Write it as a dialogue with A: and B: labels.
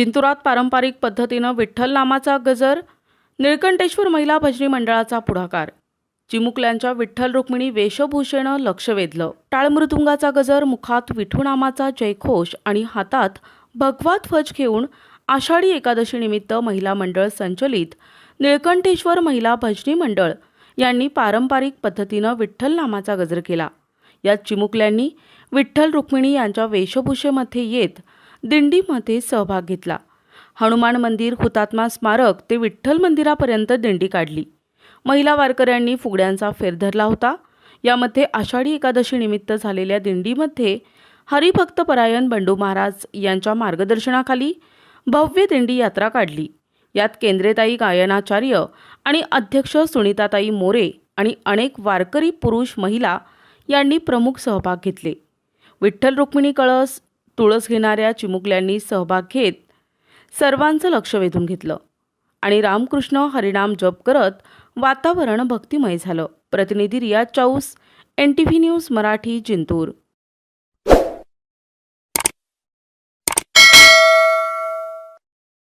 A: जिंतुरात पारंपरिक पद्धतीनं विठ्ठल नामाचा गजर निळकंठेश्वर महिला भजनी मंडळाचा पुढाकार. चिमुकल्यांच्या विठ्ठल रुक्मिणी वेशभूषेनं लक्ष वेधलं. टाळमृदुंगाचा गजर मुखात विठू नामाचा जयघोष आणि हातात भगवा ध्वज घेऊन आषाढी एकादशीनिमित्त महिला मंडळ संचलित निळकंठेश्वर महिला भजनी मंडळ यांनी पारंपरिक पद्धतीनं विठ्ठल नामाचा गजर केला. यात चिमुकल्यांनी विठ्ठल रुक्मिणी यांच्या वेशभूषेमध्ये येत दिंडीमध्ये सहभाग घेतला. हनुमान मंदिर हुतात्मा स्मारक ते विठ्ठल मंदिरापर्यंत दिंडी काढली. महिला वारकऱ्यांनी फुगड्यांचा फेर धरला होता. यामध्ये आषाढी एकादशी निमित्त झालेल्या दिंडीमध्ये हरिभक्तपरायण बंडू महाराज यांच्या मार्गदर्शनाखाली भव्य दिंडी यात्रा काढली. यात केंद्रेताई गायनाचार्य आणि अध्यक्ष सुनीताताई मोरे आणि अनेक वारकरी पुरुष महिला यांनी प्रमुख सहभाग घेतले. विठ्ठल रुक्मिणी कळस तुळस घेणाऱ्या चिमुकल्यांनी सहभाग घेत सर्वांचं लक्ष वेधून घेतलं आणि रामकृष्ण हरिनाम जप करत वातावरण भक्तिमय झालं. प्रतिनिधी Riya Chaus N T V news Marathi Jintur.